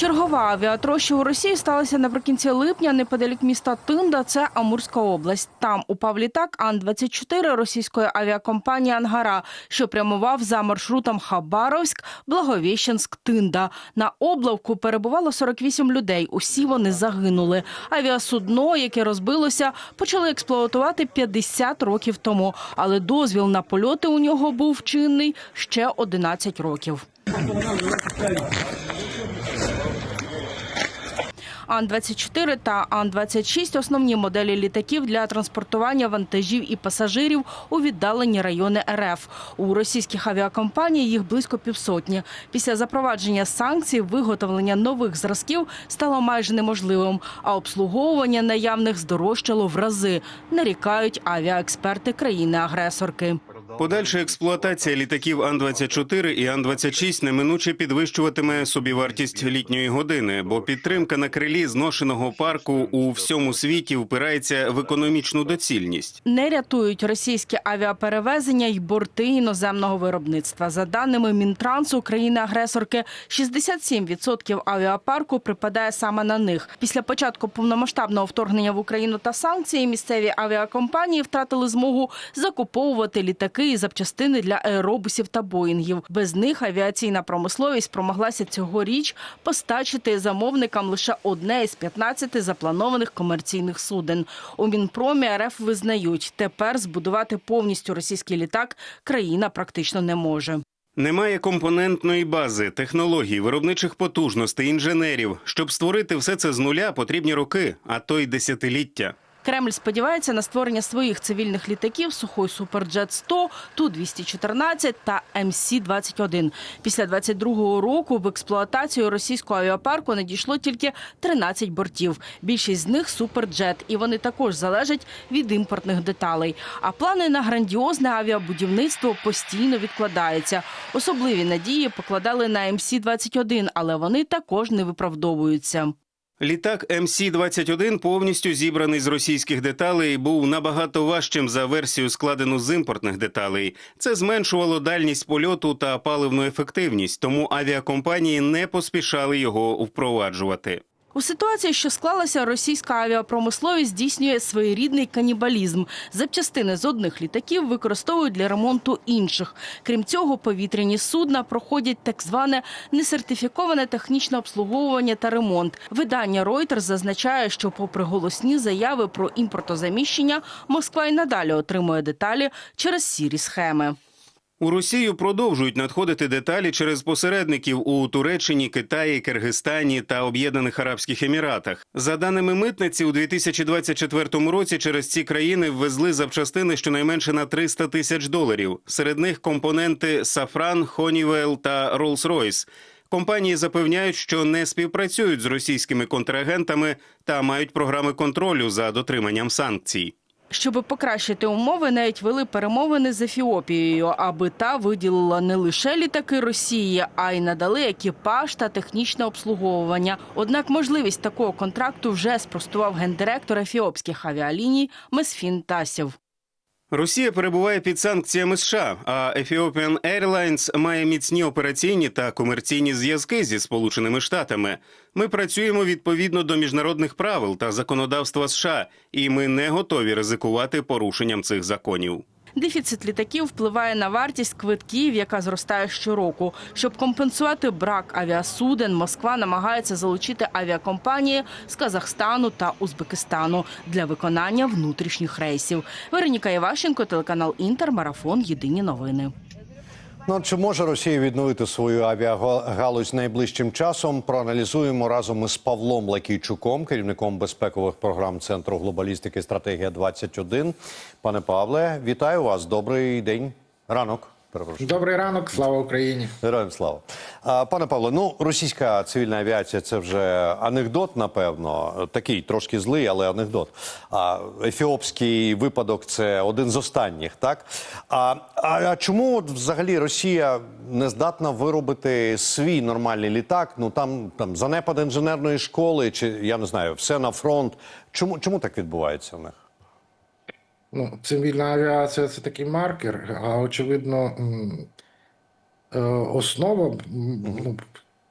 Чергова авіатроща у Росії сталася наприкінці липня неподалік міста Тинда, це Амурська область. Там упав літак Ан-24 російської авіакомпанії Ангара, що прямував за маршрутом Хабаровськ, Благовіщенськ, Тинда. На облавку перебувало 48 людей. Усі вони загинули. Авіасудно, яке розбилося, почали експлуатувати 50 років тому, але дозвіл на польоти у нього був чинний ще 11 років. Ан-24 та Ан-26 – основні моделі літаків для транспортування вантажів і пасажирів у віддалені райони РФ. У російських авіакомпаній їх близько півсотні. Після запровадження санкцій виготовлення нових зразків стало майже неможливим, а обслуговування наявних здорожчало в рази, нарікають авіаексперти країни-агресорки. Подальша експлуатація літаків Ан-24 і Ан-26 неминуче підвищуватиме собівартість літньої години, бо підтримка на крилі зношеного парку у всьому світі впирається в економічну доцільність. Не рятують російські авіаперевезення й борти іноземного виробництва. За даними Мінтрансу країни-агресорки, 67% авіапарку припадає саме на них. Після початку повномасштабного вторгнення в Україну та санкції місцеві авіакомпанії втратили змогу закуповувати літаки і запчастини для аеробусів та боїнгів. Без них авіаційна промисловість промоглася цьогоріч постачити замовникам лише одне із 15 запланованих комерційних суден. У Мінпромі РФ визнають, тепер збудувати повністю російський літак країна практично не може. Немає компонентної бази, технологій, виробничих потужностей, інженерів. Щоб створити все це з нуля, потрібні роки, а то й десятиліття. Кремль сподівається на створення своїх цивільних літаків Сухой Суперджет 100 Ту-214 та МС-21. Після 22-го року в експлуатацію російського авіапарку надійшло тільки 13 бортів. Більшість з них Суперджет, і вони також залежать від імпортних деталей. А плани на грандіозне авіабудівництво постійно відкладаються. Особливі надії покладали на МС-21, але вони також не виправдовуються. Літак МС-21 повністю зібраний з російських деталей був набагато важчим за версію, складену з імпортних деталей. Це зменшувало дальність польоту та паливну ефективність, тому авіакомпанії не поспішали його впроваджувати. У ситуації, що склалася, російська авіапромисловість здійснює своєрідний канібалізм. Запчастини з одних літаків використовують для ремонту інших. Крім цього, повітряні судна проходять так зване несертифіковане технічне обслуговування та ремонт. Видання Reuters зазначає, що, попри голосні заяви про імпортозаміщення, Москва й надалі отримує деталі через сірі схеми. У Росію продовжують надходити деталі через посередників у Туреччині, Китаї, Киргизстані та Об'єднаних Арабських Еміратах. За даними митниці, у 2024 році через ці країни ввезли запчастини щонайменше на 300 тисяч доларів. Серед них компоненти Safran, Honeywell та Rolls-Royce. Компанії запевняють, що не співпрацюють з російськими контрагентами та мають програми контролю за дотриманням санкцій. Щоб покращити умови, навіть вели перемовини з Ефіопією, аби та виділила не лише літаки Росії, а й надали екіпаж та технічне обслуговування. Однак можливість такого контракту вже спростував гендиректор ефіопських авіаліній Месфін Тасів. Росія перебуває під санкціями США, а Ethiopian Airlines має міцні операційні та комерційні зв'язки зі Сполученими Штатами. Ми працюємо відповідно до міжнародних правил та законодавства США, і ми не готові ризикувати порушенням цих законів. Дефіцит літаків впливає на вартість квитків, яка зростає щороку. Щоб компенсувати брак авіасуден, Москва намагається залучити авіакомпанії з Казахстану та Узбекистану для виконання внутрішніх рейсів. Вероніка Іващенко, телеканал Інтер, марафон. Єдині новини. Ну, чи може Росія відновити свою авіагалузь найближчим часом? Проаналізуємо разом із Павлом Лакійчуком, керівником безпекових програм Центру глобалістики стратегія 21 Пане Павле, вітаю вас. Добрий день. Ранок. Перепрошую. Добрий ранок, слава Україні. Героям слава. Пане Павло, ну російська цивільна авіація це вже анекдот, напевно. Такий трошки злий, але анекдот. А ефіопський випадок це один з останніх, так? А, а, а чому от взагалі Росія не здатна виробити свій нормальний літак? Ну там там занепад інженерної школи, чи я не знаю, все на фронт. Чому, чому так відбувається в них? Ну, цивільна авіація це такий маркер, а очевидно, е, основа ну,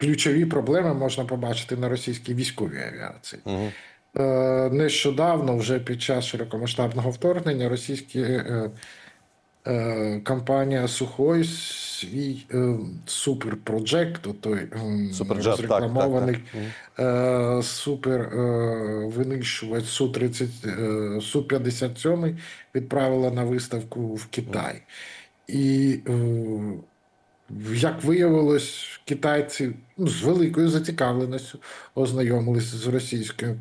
ключові проблеми можна побачити на російській військовій авіації. Угу. Нещодавно, вже під час широкомасштабного вторгнення, російські е, компанія Сухой свій е, суперпроджект, той розрекламований. е, супер е, винищувач Су-30, е, Су-57 відправила на виставку в Китай. І е, як виявилось, китайці ну, з великою зацікавленістю ознайомилися з російським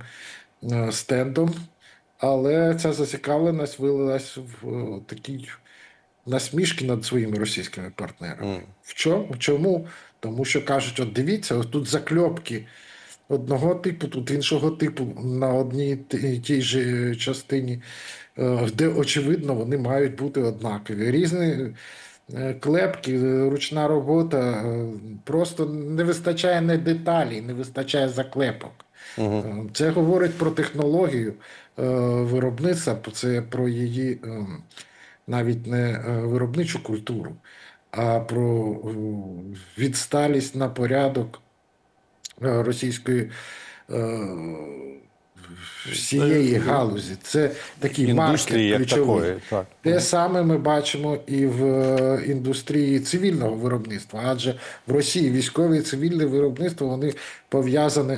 е, стендом, але ця зацікавленість вилилась в е, такі насмішки над своїми російськими партнерами. В чому? Чому? Тому що кажуть: от дивіться, ось тут закльопки одного типу, тут іншого типу на одній тій же частині, е, де очевидно вони мають бути однакові. Різні е, клепки, ручна робота, е, просто не вистачає не деталей, не вистачає заклепок. Е, Це говорить про технологію виробництва, це про її е, навіть не е, виробничу культуру, а про е, відсталість на порядок е, російської всієї галузі. Це такий маркет ключовий. Так. Те саме ми бачимо і в індустрії цивільного виробництва, адже в Росії військове і цивільне виробництво вони пов'язані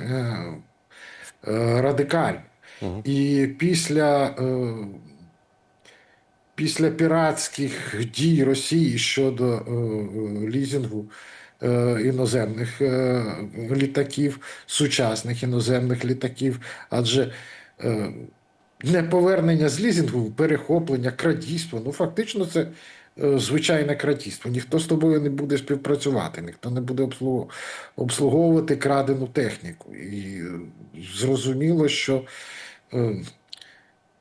радикально. І після, після піратських дій Росії щодо е, е, лізінгу е, іноземних літаків, сучасних іноземних літаків, адже е, неповернення з лізінгу, перехоплення, крадійство. Ну, фактично, це звичайне крадійство. Ніхто з тобою не буде співпрацювати, ніхто не буде обслуговувати крадену техніку. І зрозуміло, що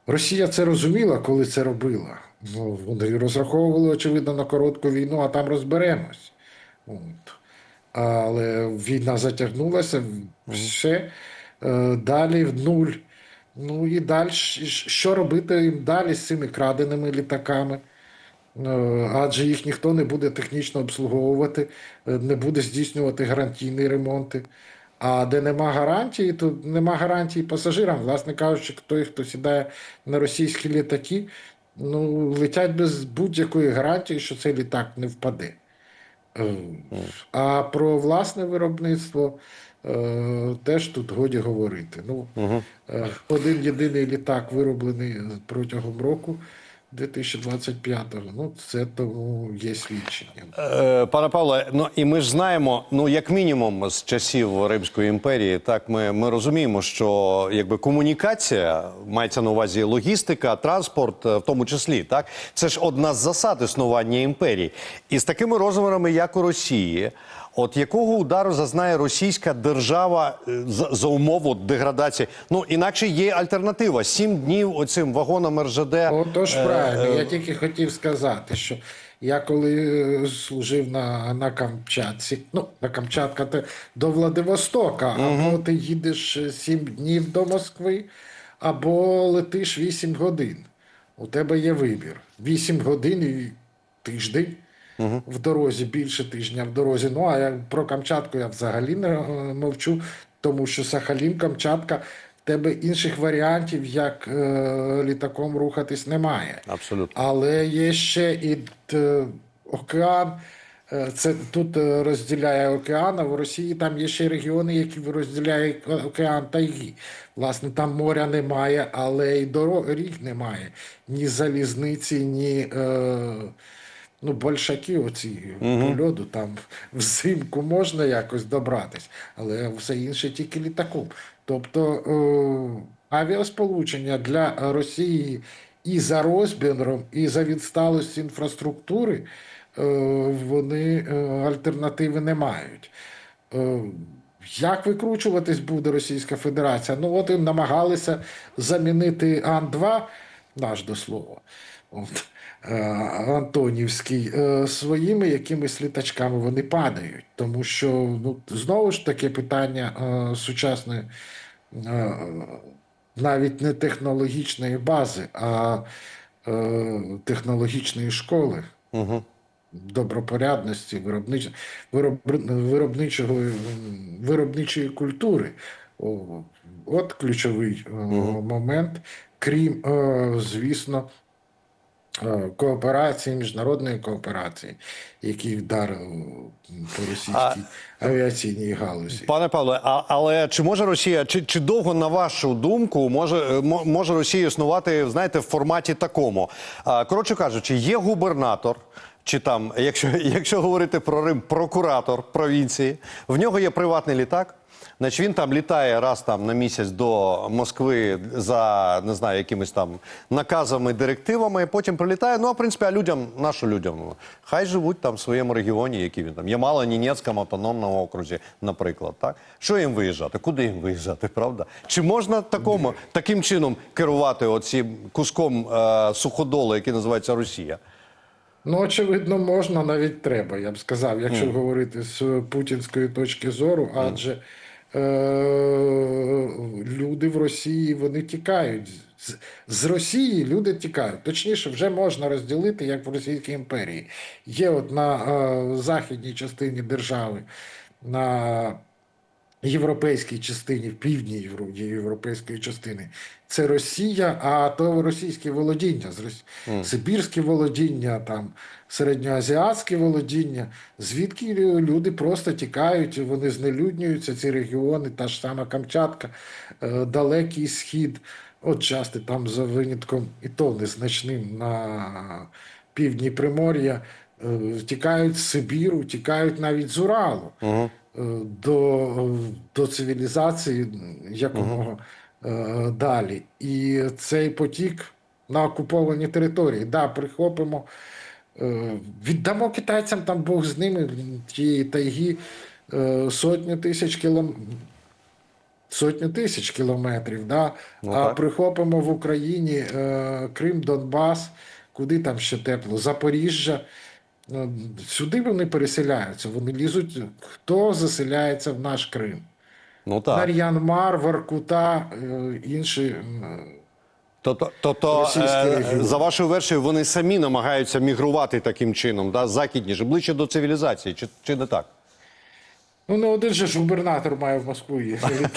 Росія це розуміла, коли це робила. Ну, вони розраховували, очевидно, на коротку війну, а там розберемось. От. Але війна затягнулася, все е, далі в нуль. Ну і далі, що робити їм далі з цими краденими літаками? Е, Адже їх ніхто не буде технічно обслуговувати, е, не буде здійснювати гарантійні ремонти. А де нема гарантії, то нема гарантії пасажирам. Власне кажучи, той, хто сідає на російські літаки, ну, летять без будь-якої гарантії, що цей літак не впаде. Е, А про власне виробництво е, теж тут годі говорити. Ну, е, один єдиний літак вироблений протягом року 2025-го. Ну, це тому є свідчення. Е, Пане Павле, ну і ми ж знаємо, ну як мінімум з часів Римської імперії, так ми, ми розуміємо, що якби комунікація мається на увазі логістика, транспорт, е, в тому числі, так це ж одна з засад існування імперії. І з такими розмірами, як у Росії, от якого удару зазнає російська держава е, за, за умову деградації? Ну інакше є альтернатива: сім днів оцим вагонам РЖД. Отож, е, правильно, е, я тільки хотів сказати, що я коли служив на, на Камчатці, ну, на Камчатка то до Владивостока, або ти їдеш 7 днів до Москви, або летиш 8 годин. У тебе є вибір. 8 годин і тиждень. В дорозі більше тижня в дорозі. Ну а я про Камчатку я взагалі не е, мовчу, тому що Сахалін, Камчатка, в тебе інших варіантів, як е, літаком рухатись, немає. Абсолютно. Але є ще і е, океан. Е, Це тут е, розділяє океан, а в Росії там є ще регіони, які розділяють е, океан тайги. Власне, там моря немає, але й доріг немає. Ні залізниці, ні е, ну, большаки оці по льоду, там взимку можна якось добратись, але все інше тільки літаком. Тобто е, авіасполучення для Росії і за розміром, і за відсталості інфраструктури е, вони е, альтернативи не мають. Е, Як викручуватись буде Російська Федерація? Ну, от і намагалися замінити Ан-2, наш до слова, от, Антонівський, е, своїми якимись літачками вони падають. Тому що ну, знову ж таки питання е, сучасної е, навіть не технологічної бази, а е, технологічної школи. добропорядності, виробнич, вироб, виробничого, виробничої культури. От ключовий е, момент, крім, е, звісно, е, кооперації, міжнародної кооперації, які вдарили по російській авіаційній галузі. Пане Павле, а, але чи може Росія, чи, чи довго, на вашу думку, може, е, може Росія існувати, знаєте, в форматі такому? Коротше кажучи, є губернатор, чи там, якщо, якщо говорити про Рим, прокуратор провінції, в нього є приватний літак. Значить, він там літає раз там на місяць до Москви за не знаю, якимись там наказами, директивами. Потім прилітає. Ну а в принципі, а людям, нашу людям, хай живуть там в своєму регіоні, які він там. Ямало-Нінецькому автономному окрузі, наприклад. Так що їм виїжджати? Куди їм виїжджати? Правда? Чи можна такому таким чином керувати оцим куском е, суходолу, який називається Росія? Ну, очевидно, можна, навіть треба, я б сказав, якщо говорити з путінської точки зору, адже люди в Росії вони тікають. З, з Росії люди тікають. Точніше, вже можна розділити, як в Російській імперії. Є от на е- західній частині держави, на європейській частині, в півдні євро- європейської частини, це Росія, а то російське володіння, Сибірське володіння, там середньоазіатське володіння, звідки люди просто тікають, вони знелюднюються, ці регіони, та ж сама Камчатка, е, Далекий Схід, от часто там за винятком, і то незначним на півдні Примор'я, е, тікають з Сибіру, тікають навіть з Уралу. Е, до, до цивілізації якомога е, далі. І цей потік на окуповані території. Да, прихопимо, е, віддамо китайцям там Бог з ними тієї тайги е, сотню тисяч кілометрів. Сотню тисяч кілометрів, да? Ну, а так. прихопимо в Україні е, Крим, Донбас, куди там ще тепло, Запоріжжя. Ну, Сюди вони переселяються, вони лізуть. Хто заселяється в наш Крим? Ну так. Нар'янмар, Воркута, е, інші. Тобто, тобто Російський е, за вашою версією, вони самі намагаються мігрувати таким чином, да, західніше, ближче до цивілізації, чи, чи не так? Ну, не один же ж губернатор має в Москву літати.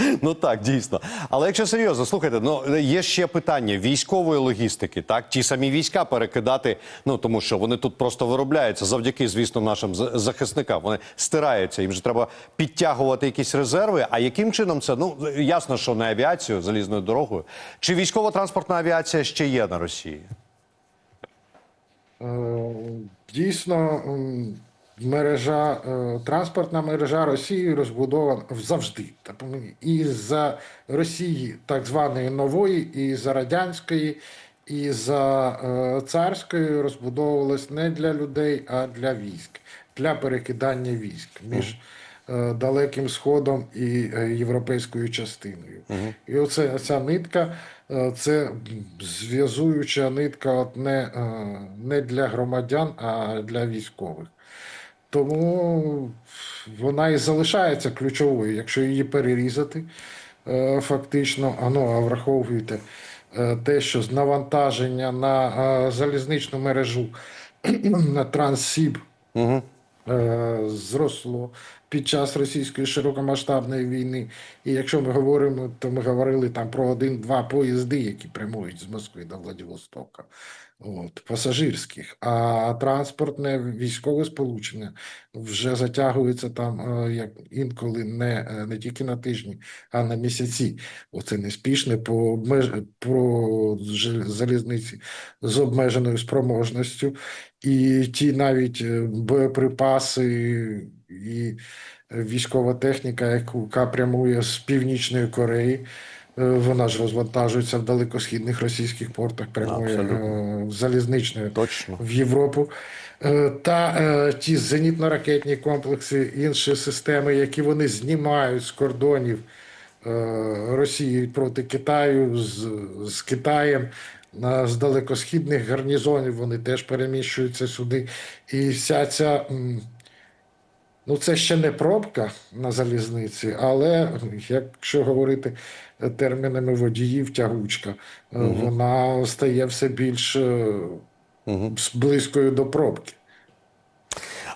Ну так, дійсно. Але якщо серйозно, слухайте, ну є ще питання військової логістики, так ті самі війська перекидати, ну тому що вони тут просто виробляються завдяки, звісно, нашим захисникам. Вони стираються, їм же треба підтягувати якісь резерви. А яким чином це? Ну ясно, що не авіацію залізною дорогою. Чи військово-транспортна авіація ще є на Росії? Е, Дійсно, мережа, е, транспортна мережа Росії розбудована завжди. Помі- І за Росії, так званої нової, і за радянської, і за е, царської розбудовувалась не для людей, а для військ, для перекидання військ між е, Далеким Сходом і європейською частиною. І оце ця нитка, це зв'язуюча нитка от не, не для громадян, а для військових. Тому вона і залишається ключовою, якщо її перерізати е, фактично, а ну, а враховуйте е, те, що з навантаження на е, залізничну мережу на Транссіб е, зросло під час російської широкомасштабної війни. І якщо ми говоримо, то ми говорили там про один-два поїзди, які прямують з Москви до Владивостока. От, пасажирських, а транспортне військове сполучення вже затягується там е, як інколи не, е, не тільки на тижні, а на місяці. Оце неспішне по обмеж... про залізниці з обмеженою спроможністю, і ті навіть е, боєприпаси і військова техніка, яка прямує з Північної Кореї. Е, Вона ж розвантажується в далекосхідних російських портах, Абсолютно. е, Точно. в Європу. Е, Та ті зенітно-ракетні комплекси, інші системи, які вони знімають з кордонів Росії проти Китаю, з, з Китаєм. З далекосхідних гарнізонів вони теж переміщуються сюди. І вся ця, ну це ще не пробка на залізниці, але якщо говорити термінами водіїв, тягучка, угу. вона стає все більш угу. близькою до пробки.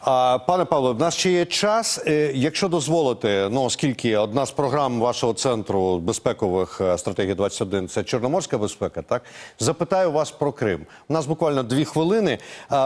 Пане Павло, в нас ще є час. Е, Якщо дозволите, ну оскільки одна з програм вашого центру безпекових е, стратегії 21 – це Чорноморська безпека, так запитаю вас про Крим. У нас буквально дві хвилини.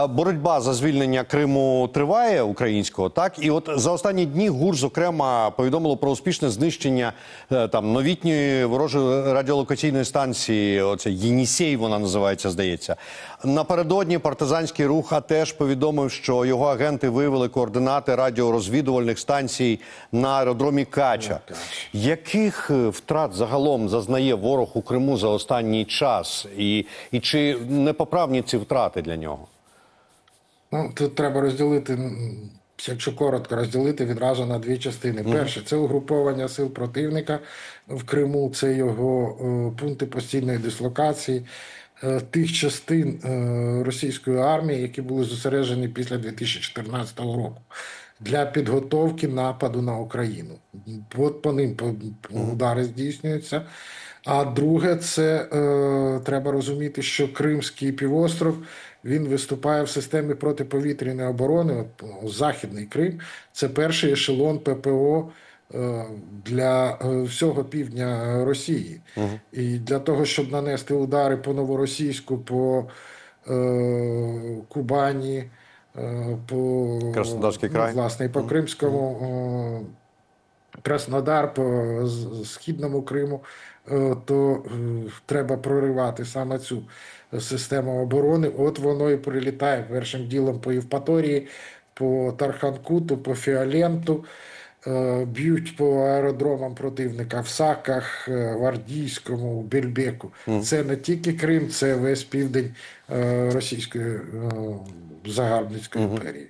Боротьба за звільнення Криму триває українського, так і от за останні дні ГУР, зокрема, повідомило про успішне знищення е, там новітньої ворожої радіолокаційної станції. Оце Єнісей, вона називається, здається. Напередодні партизанський рух теж повідомив, що його агенти виявили координати радіорозвідувальних станцій на аеродромі Кача. Яких е, втрат загалом зазнає ворог у Криму за останній час, і, і чи непоправні ці втрати для нього? Ну, тут треба розділити, якщо коротко, розділити відразу на дві частини. Перше, це угруповання сил противника в Криму, це його е, пункти постійної дислокації. Е, Тих частин е, російської армії, які були зосереджені після 2014 року, для підготовки нападу на Україну. От по ним удари здійснюються. А друге, це е, треба розуміти, що Кримський півостров він виступає в системі протиповітряної оборони. От, ну, Західний Крим це перший ешелон ППО для е, всього півдня Росії. І для того, щоб нанести удари по новоросійську, по е, Кубані, е, по Краснодарський ну, край. власне, і по Кримському. е, Краснодар по східному Криму, е, то е, треба проривати саме цю систему оборони. От воно і прилітає першим ділом по Євпаторії, по Тарханкуту, по Фіоленту. Е, Б'ють по аеродромам противника в Саках, е, в Ардійському, в Бельбеку. Це не тільки Крим, це весь південь е, Російської загарбницької імперії.